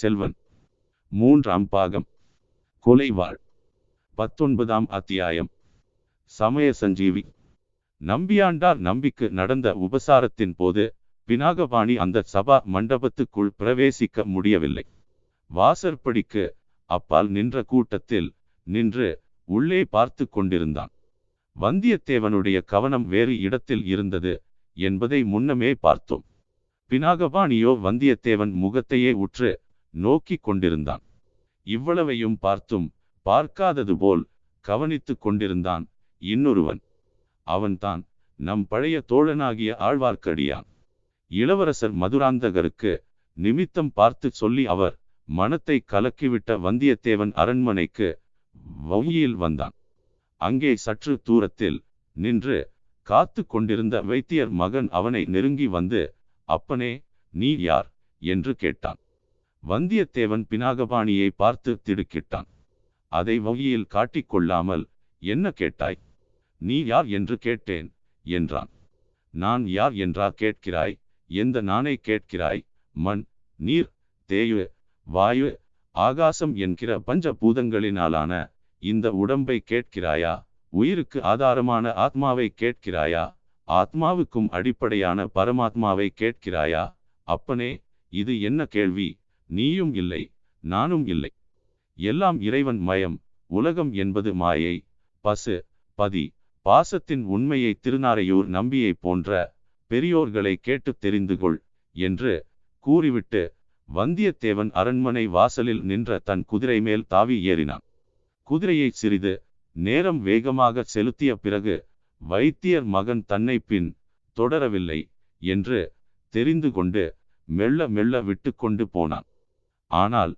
செல்வன். மூன்றாம் பாகம். கொலைவாள். பத்தொன்பதாம் அத்தியாயம். சமய சஞ்சீவி. நம்பியாண்டார் நம்பிக்கு நடந்த உபசாரத்தின் போது பினாகபாணி அந்த சபா மண்டபத்துக்குள் பிரவேசிக்க முடியவில்லை. வாசற்படிக்கு அப்பால் நின்ற கூட்டத்தில் நின்று உள்ளே பார்த்து கொண்டிருந்தான். வந்தியத்தேவனுடைய கவனம் வேறு இடத்தில் இருந்தது என்பதை முன்னமே பார்த்தோம். பினாகபாணியோ வந்தியத்தேவன் முகத்தையே உற்று நோக்கிக் கொண்டிருந்தான். இவ்வளவையும் பார்த்தும் பார்க்காதது போல் கவனித்து கொண்டிருந்தான் இன்னொருவன். அவன்தான் நம் பழைய தோழனாகிய ஆழ்வார்க்கடியான். இளவரசர் மதுராந்தகருக்கு நிமித்தம் பார்த்து சொல்லி அவர் மனத்தை கலக்கிவிட்ட வந்தியத்தேவன் அரண்மனைக்கு வவுயில் வந்தான். அங்கே சற்று தூரத்தில் நின்று காத்து கொண்டிருந்த வைத்தியர் மகன் அவனை நெருங்கி வந்து அப்பனே நீ யார்? என்று கேட்டான். வந்தியத்தேவன் பினாகபாணியை பார்த்து திடுக்கிட்டான். அதை வகையில் காட்டிக்கொள்ளாமல் என்ன கேட்டாய்? நீ யார் என்று கேட்டேன் என்றான். நான் யார் என்றா கேட்கிறாய்? எந்த நானை கேட்கிறாய்? மண் நீர் தேயு வாயு ஆகாசம் என்கிற பஞ்ச பூதங்களினாலான இந்த உடம்பை கேட்கிறாயா? உயிருக்கு ஆதாரமான ஆத்மாவை கேட்கிறாயா? ஆத்மாவுக்கும் அடிப்படையான பரமாத்மாவை கேட்கிறாயா? அப்பனே இது என்ன கேள்வி? நீயும் இல்லை நானும் இல்லை. எல்லாம் இறைவன் மயம் உலகம் என்பது மாயை. பசு பதி பாசத்தின் உண்மையை திருநாரையூர் நம்பியை போன்ற பெரியோர்களை கேட்டு தெரிந்து கொள் என்று கூறிவிட்டு வந்தியத்தேவன் அரண்மனை வாசலில் நின்ற தன் குதிரை மேல் தாவி ஏறினான். குதிரையை சிறிது நேரம் வேகமாக செலுத்திய பிறகு வைத்தியர் மகன் தன்னை பின் தொடரவில்லை என்று தெரிந்து கொண்டு மெல்ல மெல்ல விட்டு கொண்டு போனான். ஆனால்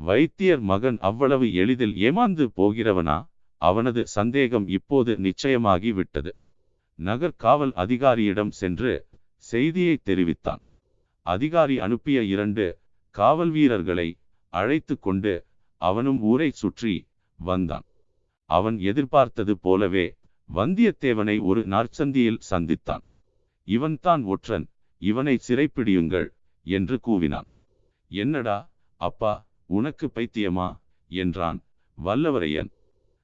வைத்தியர் மகன் அவ்வளவு எளிதில் ஏமாந்து போகிறவனா? அவனது சந்தேகம் இப்போது நிச்சயமாகி விட்டது நகர் காவல் அதிகாரியிடம் சென்று செய்தியை தெரிவித்தான். அதிகாரி அனுப்பிய இரண்டு காவல் வீரர்களை அழைத்து கொண்டு அவனும் ஊரை சுற்றி வந்தான். அவன் எதிர்பார்த்தது போலவே வந்தியத்தேவனை ஒரு நாற்சந்தியில் சந்தித்தான். இவன்தான் ஒற்றன் இவனை சிறைப்பிடியுங்கள் என்று கூவினான். என்னடா அப்பா உனக்கு பைத்தியமா? என்றான். வல்லவரையன்.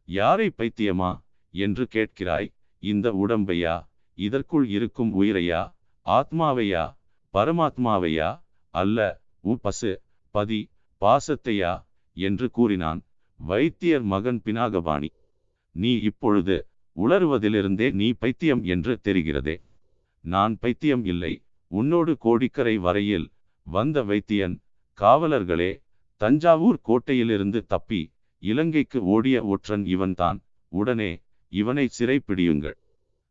யாரை பைத்தியமா? என்று கேட்கிறாய் இந்த உடம்பையா? இதற்குள் இருக்கும் உயிரையா? ஆத்மாவையா? பரமாத்மாவையா? அல்ல உ பசு பதி பாசத்தையா? என்று கூறினான். வைத்தியர் மகன் பினாகபாணி. நீ இப்பொழுது உளறுவதிலிருந்தே நீ பைத்தியம் என்று தெரிகிறதே. நான் பைத்தியம் இல்லை. உன்னோடு கோடிக்கரை வரையில் வந்த வைத்தியன் காவலர்களே தஞ்சாவூர் கோட்டையிலிருந்து தப்பி இலங்கைக்கு ஓடிய ஒற்றன் இவன்தான். உடனே இவனை சிறைப்பிடியுங்கள்.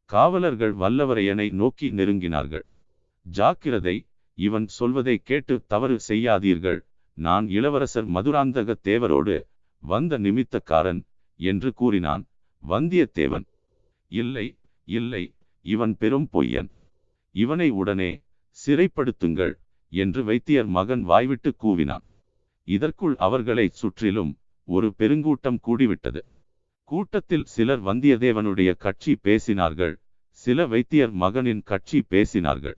காவலர்கள் வல்லவரையனை நோக்கி நெருங்கினார்கள். ஜாக்கிரதை இவன் சொல்வதை கேட்டு தவறு செய்யாதீர்கள். நான் இளவரசர் மதுராந்தக தேவரோடு வந்த நிமித்தக்காரன் என்று கூறினான். வந்தியத்தேவன் இல்லை இல்லை இவன் பெரும் பொய்யன். இவனை உடனே சிறைப்படுத்துங்கள். என்று வைத்தியர் மகன் வாய்விட்டு கூவினான். இதற்குள் அவர்களை சுற்றிலும் ஒரு பெருங்கூட்டம் கூடிவிட்டது. கூட்டத்தில் சிலர் வந்தியத்தேவனுடைய கட்சி பேசினார்கள் சில வைத்தியர் மகனின் கட்சி பேசினார்கள்.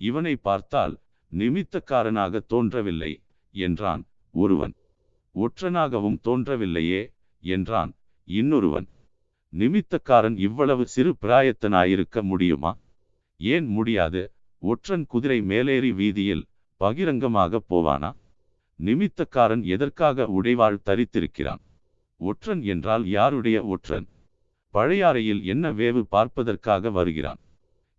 இவனை பார்த்தால் நிமித்தக்காரனாக தோன்றவில்லை என்றான் ஒருவன். ஒற்றனாகவும் தோன்றவில்லையே என்றான் இன்னொருவன். நிமித்தக்காரன் இவ்வளவு சிறு பிராயத்தனாயிருக்க முடியுமா? ஏன் முடியாது ஒற்றன் குதிரை மேலேறி வீதியில் பகிரங்கமாக போவானா? நிமித்தக்காரன் எதற்காக உடைவாள் தரித்திருக்கிறான்? ஒற்றன் என்றால் யாருடைய ஒற்றன்? பழையாறையில் என்ன வேவு பார்ப்பதற்காக வருகிறான்?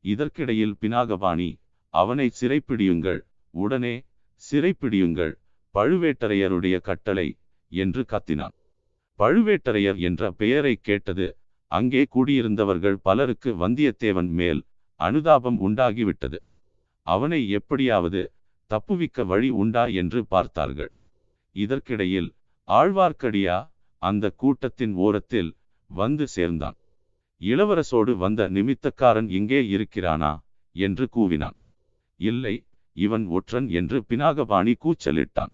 இதற்கிடையில் பினாகபாணி அவனை சிறைப்பிடியுங்கள் உடனே சிறைப்பிடியுங்கள் பழுவேட்டரையருடைய கட்டளை என்று கத்தினான். பழுவேட்டரையர் என்ற பெயரை கேட்டது அங்கே கூடியிருந்தவர்கள் பலருக்கு வந்தியத்தேவன் மேல் அனுதாபம் உண்டாகிவிட்டது. அவனை எப்படியாவது தப்புவிக்க வழி உண்டா என்று பார்த்தார்கள். இதற்கிடையில் ஆழ்வார்க்கடியா அந்த கூட்டத்தின் ஓரத்தில் வந்து சேர்ந்தான். இளவரசோடு வந்த நிமித்தக்காரன் இங்கே இருக்கிறானா? என்று கூவினான். இல்லை இவன் ஒற்றன் என்று பினாகபாணி கூச்சலிட்டான்.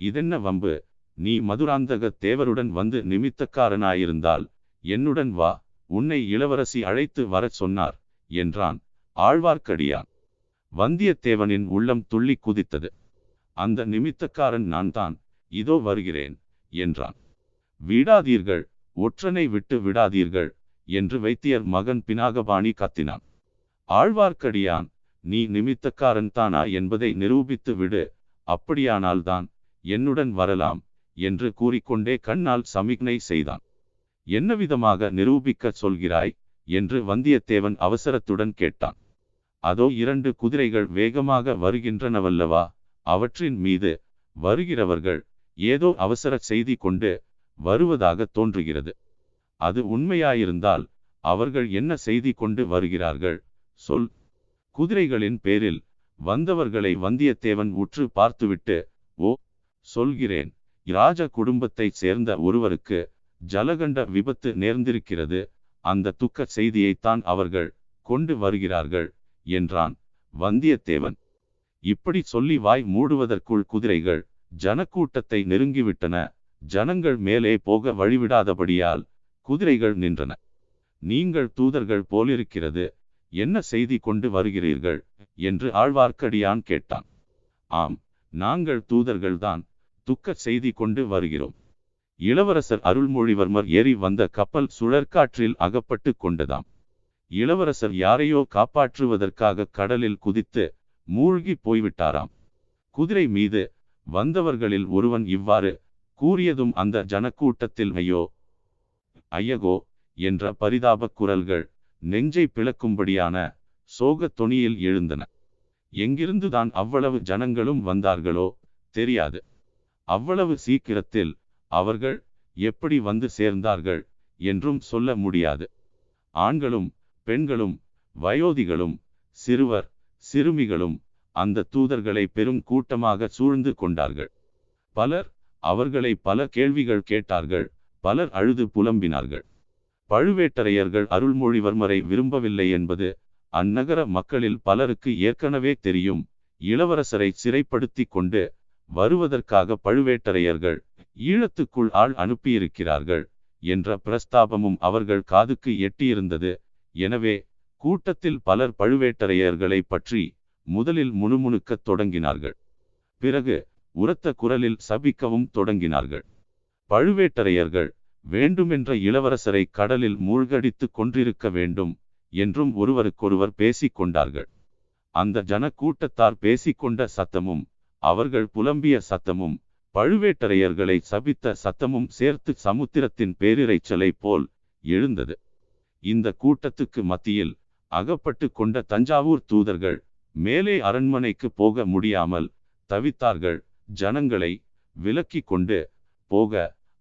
இதென்ன வம்பு? நீ மதுராந்தக தேவருடன் வந்து நிமித்தக்காரனாயிருந்தால் என்னுடன் வா உன்னை இளவரசி அழைத்து வரச் சொன்னார் என்றான் ஆழ்வார்க்கடியான். வந்தியத்தேவனின் உள்ளம் துள்ளி குதித்தது. அந்த நிமித்தக்காரன் நான் தான் இதோ வருகிறேன் என்றான். விடாதீர்கள் ஒற்றனை விட்டு விடாதீர்கள் என்று வைத்தியர் மகன் பினாகபாணி கத்தினான். ஆழ்வார்க்கடியான் நீ நிமித்தக்காரன் தானா என்பதை நிரூபித்து விடு அப்படியானால்தான் என்னுடன் வரலாம் என்று கூறிக்கொண்டே கண்ணால் சமிக்ஞை செய்தான். என்ன விதமாக நிரூபிக்கச் சொல்கிறாய் என்று வந்தியத்தேவன் அவசரத்துடன் கேட்டான். அதோ இரண்டு குதிரைகள் வேகமாக வருகின்றனவல்லவா அவற்றின் மீது வருகிறவர்கள் ஏதோ அவசர செய்தி கொண்டு வருவதாக தோன்றுகிறது. அது உண்மையாயிருந்தால் அவர்கள் என்ன செய்தி கொண்டு வருகிறார்கள்? சொல். குதிரைகளின் பேரில் வந்தவர்களை வந்தியத்தேவன் உற்று பார்த்துவிட்டு ஓ சொல்கிறேன். இராஜ குடும்பத்தைச் சேர்ந்த ஒருவருக்கு ஜலகண்ட விபத்து நேர்ந்திருக்கிறது. அந்த துக்க செய்தியைத்தான் அவர்கள் கொண்டு வருகிறார்கள். என்றான் வந்தியத்தேவன். இப்படி சொல்லி வாய் மூடுவதற்குள் குதிரைகள் ஜனக்கூட்டத்தை நெருங்கிவிட்டன. ஜனங்கள் மேலே போக வழிவிடாதபடியால் குதிரைகள் நின்றன. நீங்கள் தூதர்கள் போலிருக்கிறது. என்ன செய்தி கொண்டு வருகிறீர்கள்? என்று ஆழ்வார்க்கடியான் கேட்டான். ஆம் நாங்கள் தூதர்கள்தான் துக்க செய்தி கொண்டு வருகிறோம். இளவரசர் அருள்மொழிவர்மர் ஏறி வந்த கப்பல் சுழற்காற்றில் அகப்பட்டு கொண்டதாம். இளவரசர் யாரையோ காப்பாற்றுவதற்காக கடலில் குதித்து மூழ்கி போய்விட்டாராம். குதிரை மீது வந்தவர்களில் ஒருவன் இவ்வாறு கூறியதும் அந்த ஜனக்கூட்டத்தில் ஐயோ ஐயகோ என்ற பரிதாபக் குரல்கள் நெஞ்சை பிளக்கும்படியான சோகத் தொனியில் எழுந்தன. எங்கிருந்துதான் அவ்வளவு ஜனங்களும் வந்தார்களோ தெரியாது. அவ்வளவு சீக்கிரத்தில் அவர்கள் எப்படி வந்து சேர்ந்தார்கள் என்றும் சொல்ல முடியாது. ஆண்களும் பெண்களும் வயோதிகளும் சிறுவர் சிறுமிகளும் அந்த தூதர்களை பெரும் கூட்டமாக சூழ்ந்து கொண்டார்கள். பலர் அவர்களை பல கேள்விகள் கேட்டார்கள் பலர் அழுது புலம்பினார்கள். பழுவேட்டரையர்கள் அருள்மொழிவர்மரை விரும்பவில்லை என்பது அந்நகர மக்களில் பலருக்கு ஏற்கனவே தெரியும். இளவரசரை சிறைப்படுத்தி கொண்டு வருவதற்காக பழுவேட்டரையர்கள் ஈழத்துக்குள் ஆள் அனுப்பியிருக்கிறார்கள் என்ற பிரஸ்தாபமும் அவர்கள் காதுக்கு எட்டியிருந்தது. எனவே கூட்டத்தில் பலர் பழுவேட்டரையர்களை பற்றி முதலில் முணுமுணுக்கத் தொடங்கினார்கள். பிறகு உரத்த குரலில் சபிக்கவும் தொடங்கினார்கள். பழுவேட்டரையர்கள் வேண்டுமென்ற இளவரசரை கடலில் மூழ்கடித்து கொன்றிருக்க வேண்டும் என்றும் ஒருவருக்கொருவர் பேசிக் கொண்டார்கள். அந்த ஜனக்கூட்டத்தார் பேசிக்கொண்ட சத்தமும் அவர்கள் புலம்பிய சத்தமும் பழுவேட்டரையர்களை சபித்த சத்தமும் சேர்த்து சமுத்திரத்தின் பேரிரைச்சலை போல் எழுந்தது. இந்த கூட்டத்துக்கு மத்தியில் அகப்பட்டு கொண்ட தஞ்சாவூர் தூதர்கள் மேலே அரண்மனைக்கு போக முடியாமல் தவித்தார்கள். ஜனங்களை விலக்கி கொண்டு போக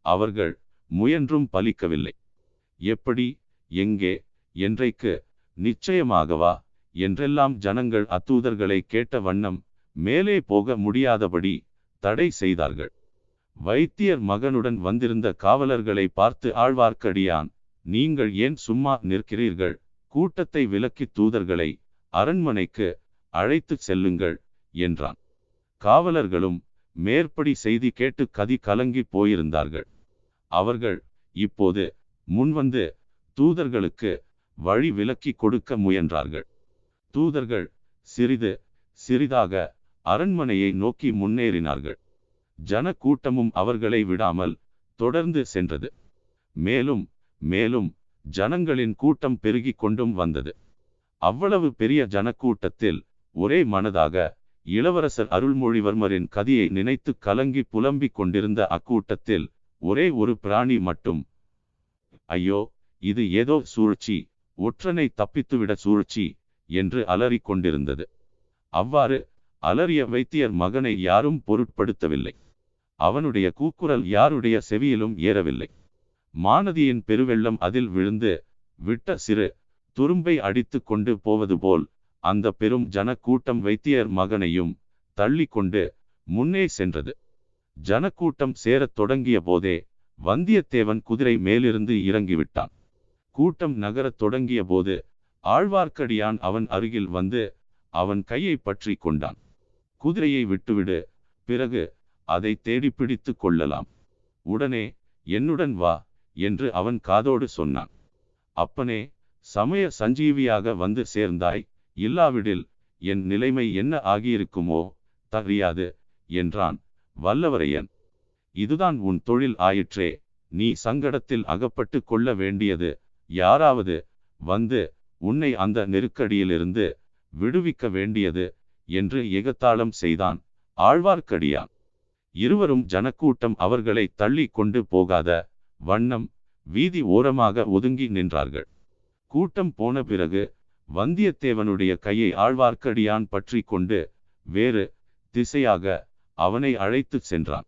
அவர்கள் முயன்றும் பலிக்கவில்லை. எப்படி எங்கே என்றைக்கு நிச்சயமாகவா என்றெல்லாம் ஜனங்கள் அத்தூதர்களை கேட்ட வண்ணம் மேலே போக முடியாதபடி தடை செய்தார்கள். வைத்தியர் மகனுடன் வந்திருந்த காவலர்களை பார்த்து ஆழ்வார்க்கடியான் நீங்கள் ஏன் சும்மா நிற்கிறீர்கள்? கூட்டத்தை விலக்கி தூதர்களை அரண்மனைக்கு அழைத்துச் செல்லுங்கள் என்றான். காவலர்களும் மேற்படி செய்தி கேட்டு கதி கலங்கி போயிருந்தார்கள். அவர்கள் இப்போது முன்வந்து தூதர்களுக்கு வழி விலக்கி கொடுக்க முயன்றார்கள். தூதர்கள் சிறிது சிறிதாக அரண்மனையை நோக்கி முன்னேறினார்கள். ஜன கூட்டமும் அவர்களை விடாமல் தொடர்ந்து சென்றது. மேலும் மேலும் ஜனங்களின் கூட்டம் பெருகிக் கொண்டும் வந்தது. அவ்வளவு பெரிய ஜனக்கூட்டத்தில் ஒரே மனதாக இளவரசர் அருள்மொழிவர்மரின் கதியை நினைத்து கலங்கி புலம்பிக் கொண்டிருந்த அக்கூட்டத்தில் ஒரே ஒரு பிராணி மட்டும். ஐயோ இது ஏதோ சூழ்ச்சி ஒற்றனை தப்பித்துவிட சூழ்ச்சி என்று அலறிக் கொண்டிருந்தது. அவ்வாறு அலறிய வைத்தியர் மகனை யாரும் பொருட்படுத்தவில்லை. அவனுடைய கூக்குரல் யாருடைய செவியிலும் ஏறவில்லை. மானதியின் பெருவெள்ளம் அதில் விழுந்து விட்ட சிறு துரும்பை அடித்து கொண்டு போவது போல் அந்த பெரும் ஜனக்கூட்டம் வைத்தியர் மகனையும் தள்ளி கொண்டு முன்னே சென்றது. ஜனக்கூட்டம் சேரத் தொடங்கிய போதே வந்தியத்தேவன் குதிரை மேலிருந்து இறங்கிவிட்டான். கூட்டம் நகரத் தொடங்கிய போது ஆழ்வார்க்கடியான் அவன் அருகில் வந்து அவன் கையை பற்றி கொண்டான். குதிரையை விட்டுவிடு பிறகு அதை தேடி பிடித்து கொள்ளலாம். உடனே என்னுடன் வா என்று அவன் காதோடு சொன்னான். அப்பனே சமய சஞ்சீவியாக வந்து சேர்ந்தாய் இல்லாவிடில் என் நிலைமை என்ன ஆகியிருக்குமோ தெரியாது என்றான் வல்லவரையன். இதுதான் உன் தொழில் ஆயிற்றே நீ சங்கடத்தில் அகப்பட்டு கொள்ள வேண்டியது யாராவது வந்து உன்னை அந்த நெருக்கடியிலிருந்து விடுவிக்க வேண்டியது என்று எகத்தாளம் செய்தான் ஆழ்வார்க்கடியான். இருவரும் ஜனக்கூட்டம் அவர்களை தள்ளி கொண்டு போகாத வண்ணம் வீதி ஓரமாக ஒதுங்கி நின்றார்கள். கூட்டம் போன பிறகு வந்தியத்தேவனுடைய கையை ஆழ்வார்க்கடியான் பற்றி கொண்டு வேறு திசையாக அவனை அழைத்துச் சென்றான்.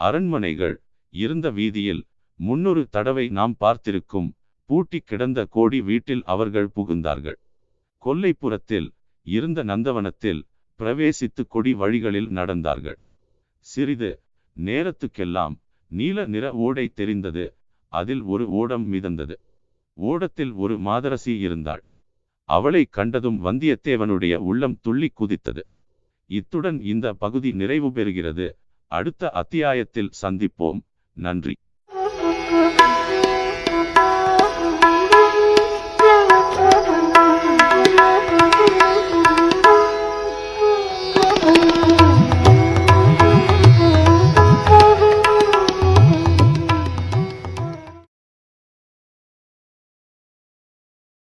அரண்மனைகள் இருந்த வீதியில் முன்னொரு தடவை நாம் பார்த்திருக்கும் பூட்டி கிடந்த கோடி வீட்டில் அவர்கள் புகுந்தார்கள். கொல்லைப்புறத்தில் இருந்த நந்தவனத்தில் பிரவேசித்து கொடி வழிகளில் நடந்தார்கள். சிறிது நேரத்துக்கெல்லாம் நீல நிற ஓடை தெரிந்தது. அதில் ஒரு ஓடம் மிதந்தது. ஓடத்தில் ஒரு மாதரசி இருந்தாள். அவளை கண்டதும் வந்தியத்தேவனுடைய உள்ளம் துள்ளி குதித்தது. இத்துடன் இந்த பகுதி நிறைவு பெறுகிறது. அடுத்த அத்தியாயத்தில் சந்திப்போம். நன்றி.